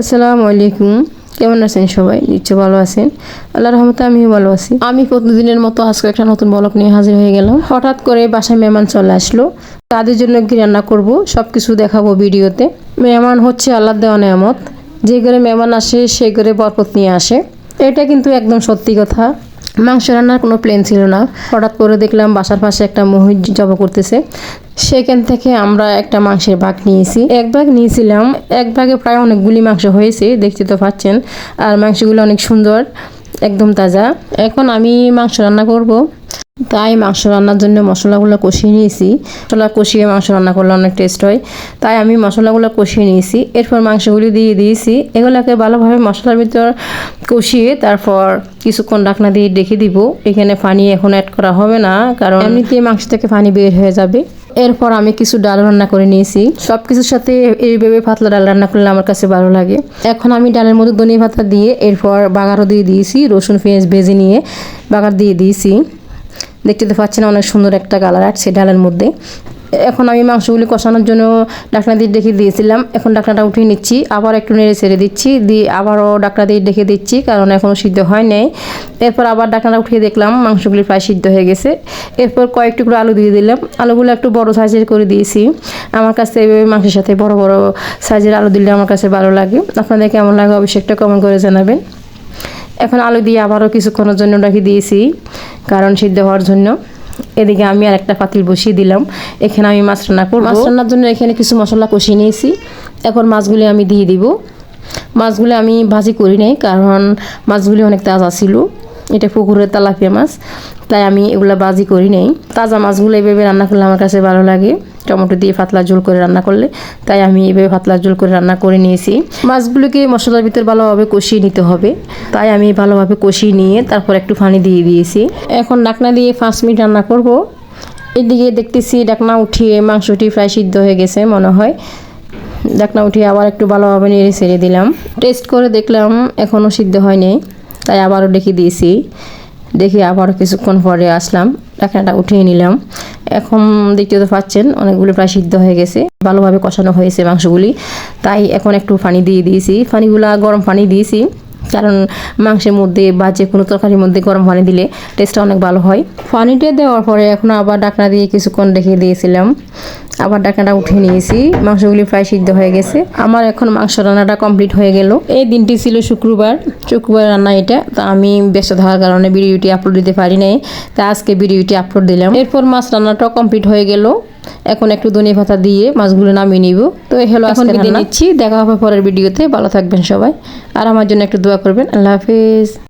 আসসালামু আলাইকুম। কেমন আছেন সবাই? নিশ্চয় ভালো আছেন। আল্লাহ রহমতে আমিও ভালো আছি। আমি প্রতিদিনের মতো আজকে একটা নতুন বলক নিয়ে হাজির হয়ে গেলাম। হঠাৎ করে বাসায় মেহমান চলে আসলো। তাদের জন্য কি রান্না করব সব কিছু দেখাবো ভিডিওতে। মেহমান হচ্ছে আল্লাহ দেওয়া নেয়ামত। যে ঘরে মেহমান আসে সেই ঘরে বরকত নিয়ে আসে। এটা কিন্তু একদম সত্যি কথা। মাংস রান্নার কোনো প্ল্যান ছিল না। হঠাৎ করে দেখলাম বাসার পাশে একটা মহিষ জব করতেছে। সেখান থেকে আমরা একটা মাংসের ভাগ নিয়েছি। এক ভাগ নিয়েছিলাম, এক ভাগে প্রায় অনেকগুলি মাংস হয়েছে, দেখতে তো পাচ্ছেন। আর মাংসগুলো অনেক সুন্দর, একদম তাজা। এখন আমি মাংস রান্না করব। তাই মাংস রান্নার জন্য মশলাগুলো কষিয়ে নিয়েছি। মশলা কষিয়ে মাংস রান্না করলে অনেক টেস্ট হয়। তাই আমি মশলাগুলো কষিয়ে নিয়েছি। এরপর মাংসগুলি দিয়ে দিয়েছি। এগুলোকে ভালোভাবে মশলার ভিতর কষিয়ে তারপর কিছুক্ষণ ডাকনা দিয়ে ডেকে দিব। এখানে পানি এখন অ্যাড করা হবে না, কারণ এমনিতেই মাংস থেকে পানি বের হয়ে যাবে। এরপর আমি কিছু ডাল রান্না করে নিয়েছি। সব কিছুর সাথে এইভাবে পাতলা ডাল রান্না করলে আমার কাছে ভালো লাগে। এখন আমি ডালের মধ্যে ধনিয়া পাতা দিয়ে এরপর বাগারও দিয়ে দিয়েছি, রসুন পেঁয়াজ ভেজে নিয়ে বাগার দিয়ে দিয়েছি। দেখতে তো পাচ্ছেন অনেক সুন্দর একটা কালার আসছে ডালের মধ্যে। এখন আমি মাংসগুলি কষানোর জন্য ডাকনা দিয়ে ডেকে দিয়েছিলাম। এখন ডাকনাটা উঠিয়ে নিচ্ছি, আবার একটু নেড়ে ছেড়ে দিচ্ছি, দিয়ে আবারও ডাকনা দিয়ে ডেকে দিচ্ছি, কারণ এখনও সিদ্ধ হয় নাই। এরপর আবার ডাকনাটা উঠিয়ে দেখলাম, মাংসগুলি প্রায় সিদ্ধ হয়ে গেছে। এরপর কয়েক টুকরো আলু দিয়ে দিলাম। আলুগুলো একটু বড় সাইজের করে দিয়েছি। আমার কাছে এইভাবে মাংসের সাথে বড় বড় সাইজের আলু দিলে আমার কাছে ভালো লাগে। আপনাদের কেমন লাগে অবশ্যই একটা কমেন্ট করে জানাবেন। এখন আলু দিয়ে আবারও কিছুক্ষণের জন্য রেখে দিয়েছি। কারণ সিদ্ধ হওয়ার জন্য। এদিকে আমি আর একটা পাতিল বসিয়ে দিলাম। এখানে আমি মাছ রান্না করব। মাছ রান্নার জন্য এখানে কিছু মশলা কষিয়ে নিয়েছি। এখন মাছগুলি আমি দিয়ে দিব। মাছগুলি আমি ভাজি করি নাই, কারণ মাছগুলি অনেক তাজা ছিল। এটা পুকুরের তালাপিয়া মাছ, তাই আমি এগুলো বাজি করি নাই। তাজা মাছগুলো এভাবে রান্না করলে আমার কাছে ভালো লাগে। টমেটো দিয়ে পাতলা ঝোল করে রান্না করলে। তাই আমি এইভাবে পাতলা ঝোল করে রান্না করে নিয়েছি। মাছগুলোকে মশলার ভিতর ভালোভাবে কষিয়ে নিতে হবে। তাই আমি ভালোভাবে কষিয়ে নিয়ে তারপর একটু পানি দিয়ে দিয়েছি। এখন ডাকনা দিয়ে পাঁচ মিনিট রান্না করব। এদিকে দেখতেছি ডাকনা উঠিয়ে মাংসটি প্রায় সিদ্ধ হয়ে গেছে মনে হয়। ডাকনা উঠিয়ে আবার একটু ভালোভাবে নেড়ে ছেড়ে দিলাম। টেস্ট করে দেখলাম এখনও সিদ্ধ হয়নি। তাই আবারও ডেকে দিয়েছি। দেখে আবারও কিছুক্ষণ পরে আসলাম। ডাকনাটা উঠিয়ে নিলাম। এখন দেখতে তো পাচ্ছেন, অনেকগুলো প্রায় সিদ্ধ হয়ে গেছে। ভালোভাবে কষানো হয়েছে মাংসগুলি। তাই এখন একটু পানি দিয়ে দিয়েছি। পানিগুলা গরম পানি দিয়েছি, কারণ মাংসের মধ্যে বা যে কোনো তরকারির মধ্যে গরম পানি দিলে টেস্টটা অনেক ভালো হয়। পানিটা দেওয়ার পরে এখন আবার ডাকনা দিয়ে কিছুক্ষণ রেখে দিয়েছিলাম। আবার ডাকনাটা উঠিয়ে নিয়েছি। মাংসগুলি প্রায় সিদ্ধ হয়ে গেছে। আমার এখন মাংস রান্নাটা কমপ্লিট হয়ে গেল। এই দিনটি ছিল শুক্রবার। শুক্রবার রান্না এটা। তা আমি ব্যস্ত থাকার কারণে ভিডিওটি আপলোড দিতে পারি নাই। তা আজকে ভিডিওটি আপলোড দিলাম। এরপর মাছ রান্নাটাও কমপ্লিট হয়ে গেল। এখন একটু ধনে পাতা দিয়ে মাছগুলো নামিয়ে নিব। তো এই হলো এখন বিদায় নিচ্ছি। দেখা হবে পরের ভিডিওতে। ভালো থাকবেন সবাই। আর আমার জন্য একটু দোয়া করবেন। আল্লাহ হাফিজ।